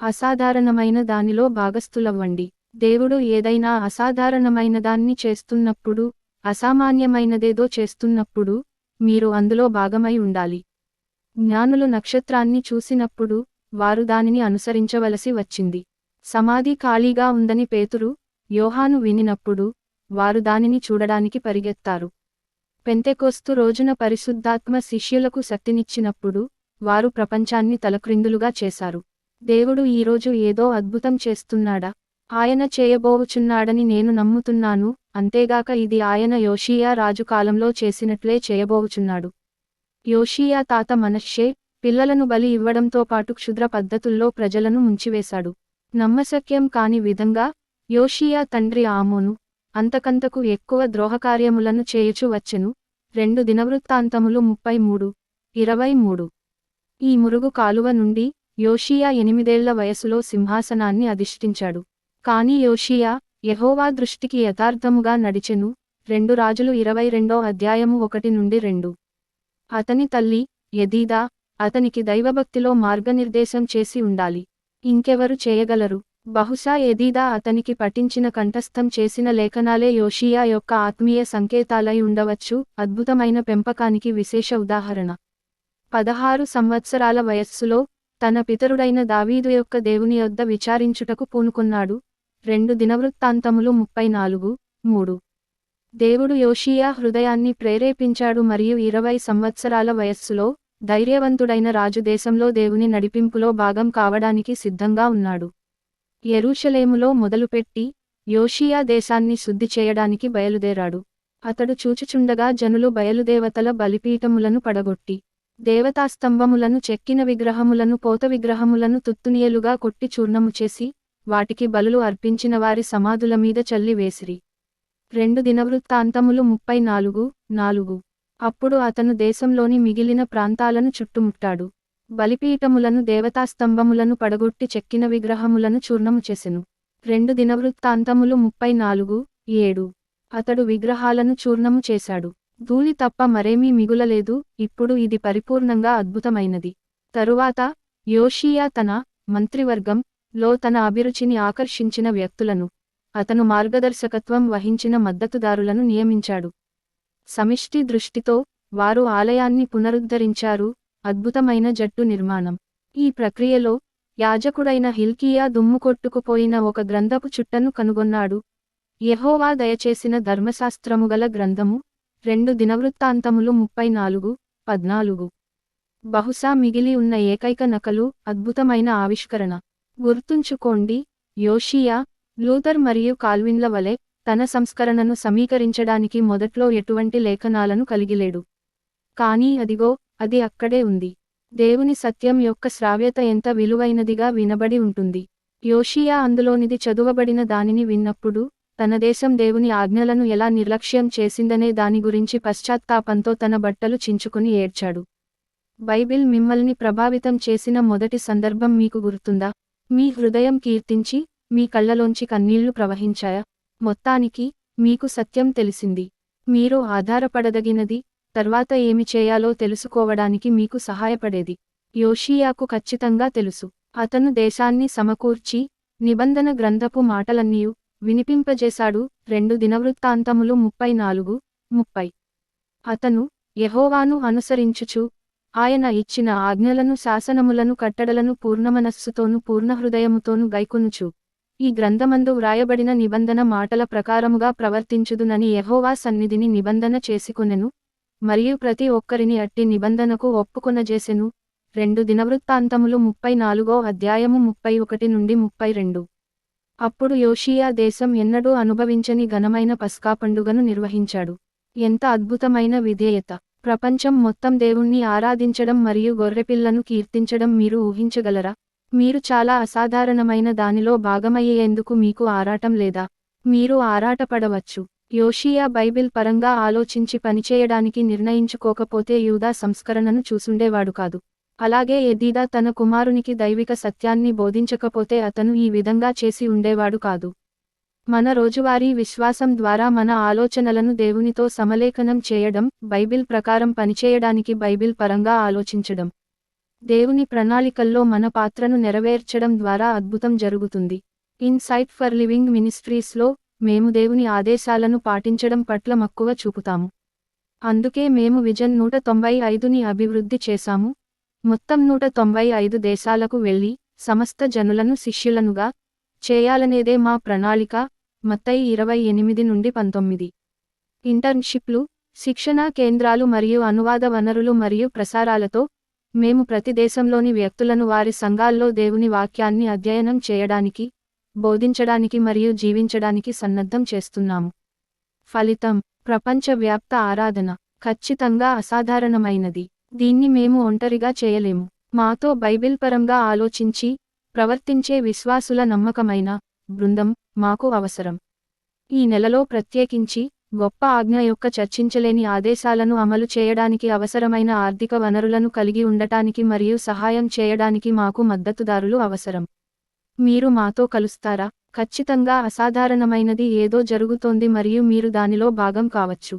అసాధారణమైన దానిలో భాగస్థులవ్వండి. దేవుడు ఏదైనా అసాధారణమైన దాన్ని చేస్తున్నప్పుడు అసామాన్యమైనదేదో చేస్తున్నప్పుడు మీరు అందులో భాగమై ఉండాలి. జ్ఞానులు నక్షత్రాన్ని చూసినప్పుడు వారు దానిని అనుసరించవలసి వచ్చింది. సమాధి ఖాళీగా ఉందని పేతురు యోహాను వినినప్పుడు వారు దానిని చూడడానికి పరిగెత్తారు. పెంతెకోస్తు రోజున పరిశుద్ధాత్మ శిష్యులకు శక్తినిచ్చినప్పుడు వారు ప్రపంచాన్ని తలక్రిందులుగా చేశారు. దేవుడు ఈరోజు ఏదో అద్భుతం చేస్తున్నాడా? ఆయన చేయబోవుచున్నాడని నేను నమ్ముతున్నాను అంతేగాక ఇది ఆయన యోషియా రాజు కాలంలో చేసినట్లే చేయబోవుచున్నాడు యోషియా తాత మనశ్శే పిల్లలను బలి ఇవ్వడంతో పాటు క్షుద్ర పద్ధతుల్లో ప్రజలను ముంచివేశాడు. నమ్మశక్యం కాని విధంగా యోషియా తండ్రి ఆమోను అంతకంతకు ఎక్కువ ద్రోహకార్యములను చేయుచు వచ్చెను. రెండు దినవృత్తాంతములు ముప్పై మూడు ఇరవై మూడు. ఈ మురుగు కాలువ నుండి యోషియా ఎనిమిదేళ్ళ వయసులో సింహాసనాన్ని అధిష్ఠించాడు. కాని యోషియా యహోవా దృష్టికి యథార్థముగా నడిచెను. రెండు రాజులు ఇరవై రెండో అధ్యాయము ఒకటి నుండి రెండు. అతని తల్లి యదీదా అతనికి దైవభక్తిలో మార్గనిర్దేశం చేసి ఉండాలి. ఇంకెవరు చేయగలరు? బహుశా ఎదీదా అతనికి పఠించిన కంఠస్థం చేసిన లేఖనాలే యోషియా యొక్క ఆత్మీయ సంకేతాలై ఉండవచ్చు. అద్భుతమైన పెంపకానికి విశేష ఉదాహరణ. పదహారు సంవత్సరాల వయస్సులో తన పితరుడైన దావీదు యొక్క దేవుని యొద్ద విచారించుటకు పూనుకున్నాడు. రెండు దినవృత్తాంతములు ముప్పై నాలుగు మూడు. దేవుడు యోషియా హృదయాన్ని ప్రేరేపించాడు మరియు ఇరవై సంవత్సరాల వయస్సులో ధైర్యవంతుడైన రాజు దేశంలో దేవుని నడిపింపులో భాగం కావడానికి సిద్ధంగా ఉన్నాడు. యెరూషలేములో మొదలుపెట్టి యోషియా దేశాన్ని శుద్ధి చేయడానికి బయలుదేరాడు. అతడు చూచుచుండగా జనులు బయలుదేవతల బలిపీఠములను పడగొట్టి దేవతాస్తంభములను చెక్కిన విగ్రహములను పోత విగ్రహములను తుత్తునియలుగా కొట్టి చూర్ణము చేసి వాటికి బలులు అర్పించిన వారి సమాధుల మీద చల్లి వేసిరి. రెండు దినవృత్తాంతములు ముప్పై నాలుగు నాలుగు. అప్పుడు అతను దేశంలోని మిగిలిన ప్రాంతాలను చుట్టుముట్టాడు. బలిపీఠములను దేవతాస్తంభములను పడగొట్టి చెక్కిన విగ్రహములను చూర్ణము చేసెను. రెండు దినవృత్తాంతములు ముప్పై నాలుగు ఏడు. అతడు విగ్రహాలను చూర్ణము చేశాడు. ధూళి తప్ప మరేమీ మిగులలేదు ఇప్పుడు ఇది పరిపూర్ణంగా అద్భుతమైనది. తరువాత యోషియా తన మంత్రివర్గం లో తన అభిరుచిని ఆకర్షించిన వ్యక్తులను అతను మార్గదర్శకత్వం వహించిన మద్దతుదారులను నియమించాడు. సమిష్టి దృష్టితో వారు ఆలయాన్ని పునరుద్ధరించారు అద్భుతమైన జట్టు నిర్మాణం. ఈ ప్రక్రియలో యాజకుడైన హిల్కియా దుమ్ము కొట్టుకుపోయిన ఒక గ్రంథపు చుట్టను కనుగొన్నాడు. యహోవా దయచేసిన ధర్మశాస్త్రముగల గ్రంథము రెండు దినవృత్తాంతములు ముప్పై నాలుగు పద్నాలుగు. బహుశా మిగిలి ఉన్న ఏకైక నకలు అద్భుతమైన ఆవిష్కరణ. గుర్తుంచుకోండి యోషియా లూథర్ మరియు కాల్విన్ల వలె తన సంస్కరణను సమీకరించడానికి మొదట్లో ఎటువంటి లేఖనాలను కలిగిలేడు. కానీ అదిగో అది అక్కడే ఉంది. దేవుని సత్యం యొక్క శ్రావ్యత ఎంత విలువైనదిగా వినబడి ఉంటుంది. యోషియా అందులోనిది చదువబడిన దానిని విన్నప్పుడు తన దేశం దేవుని ఆజ్ఞలను ఎలా నిర్లక్ష్యం చేసిందనే దాని గురించి పశ్చాత్తాపంతో తన బట్టలు చించుకుని ఏడ్చాడు. బైబిల్ మిమ్మల్ని ప్రభావితం చేసిన మొదటి సందర్భం మీకు గుర్తుందా? మీ హృదయం కీర్తించి మీ కళ్ళలోంచి కన్నీళ్ళు ప్రవహించాయా? మొత్తానికి మీకు సత్యం తెలిసింది. మీరు ఆధారపడదగినది తర్వాత ఏమి చేయాలో తెలుసుకోవడానికి మీకు సహాయపడేది. యోషియాకు ఖచ్చితంగా తెలుసు. అతను దేశాన్ని సమకూర్చి నిబంధన గ్రంథపు మాటలన్నీయు వినిపింపజేశాడు. రెండు దినవృత్తాంతములు ముప్పై నాలుగు ముప్పై. అతను యహోవాను అనుసరించుచు ఆయన ఇచ్చిన ఆజ్ఞలను శాసనములను కట్టడలను పూర్ణమనస్సుతోను పూర్ణహృదయముతోను గైకొనుచు. ఈ గ్రంథమందు వ్రాయబడిన నిబంధన మాటల ప్రకారముగా ప్రవర్తించుదునని యహోవా సన్నిధిని నిబంధన చేసుకునెను. మరియు ప్రతి ఒక్కరిని అట్టి నిబంధనకు ఒప్పుకొనజేసెను. రెండు దినవృత్తాంతములు ముప్పై నాలుగో అధ్యాయము ముప్పై ఒకటి నుండి ముప్పై రెండు. అప్పుడు యోషియా దేశం ఎన్నడూ అనుభవించని ఘనమైన పస్కా పండుగను నిర్వహించాడు. ఎంత అద్భుతమైన విధేయత! ప్రపంచం మొత్తం దేవుణ్ణి ఆరాధించడం మరియు గొర్రెపిల్లను కీర్తించడం మీరు ఊహించగలరా? మీరు చాలా అసాధారణమైన దానిలో భాగమయ్యేందుకు మీకు ఆరాటం లేదా? మీరు ఆరాటపడవచ్చు. యోషియా బైబిల్ పరంగా ఆలోచించి పనిచేయడానికి నిర్ణయించుకోకపోతే యూదా సంస్కరణను చూసుండేవాడు కాదు. అలాగే ఎదీదా తన కుమారునికి దైవిక సత్యాన్ని బోధించకపోతే అతను ఈ విధంగా చేసి ఉండేవాడు కాదు. మన రోజువారీ విశ్వాసం ద్వారా మన ఆలోచనలను దేవునితో సమలేఖనం చేయడం బైబిల్ ప్రకారం పనిచేయడానికి బైబిల్ పరంగా ఆలోచించడం. దేవుని ప్రణాళికల్లో మన పాత్రను నెరవేర్చడం ద్వారా అద్భుతం జరుగుతుంది. ఇన్సైట్ ఫర్ లివింగ్ మినిస్ట్రీస్లో మేము దేవుని ఆదేశాలను పాటించడం పట్ల మక్కువ చూపుతాము. అందుకే మేము విజన్ నూట తొంభై ఐదుని అభివృద్ధి చేశాము. మొత్తం నూట తొంభై ఐదు దేశాలకు వెళ్ళి సమస్త జనులను శిష్యులనుగా చేయాలనేదే మా ప్రణాళిక. మత్తయి ఇరవై ఎనిమిది నుండి పంతొమ్మిది. ఇంటర్న్షిప్లు శిక్షణా కేంద్రాలు మరియు అనువాద వనరులు మరియు ప్రసారాలతో మేము ప్రతి దేశంలోని వ్యక్తులను వారి సంఘాల్లో దేవుని వాక్యాన్ని అధ్యయనం చేయడానికి బోధించడానికి మరియు జీవించడానికి సన్నద్ధం చేస్తున్నాము. ఫలితం ప్రపంచవ్యాప్త ఆరాధన ఖచ్చితంగా అసాధారణమైనది. దీన్ని మేము ఒంటరిగా చేయలేము. మాతో బైబిల్ పరంగా ఆలోచించి ప్రవర్తించే విశ్వాసుల నమ్మకమైన బృందం మాకు అవసరం. ఈ నెలలో ప్రత్యేకించి గొప్ప ఆజ్ఞ యొక్క చర్చించలేని ఆదేశాలను అమలు చేయడానికి అవసరమైన ఆర్థిక వనరులను కలిగి ఉండటానికి మరియు సహాయం చేయడానికి మాకు మద్దతుదారులు అవసరం. మీరు మాతో కలుస్తారా? ఖచ్చితంగా అసాధారణమైనది ఏదో జరుగుతోంది మరియు మీరు దానిలో భాగం కావచ్చు.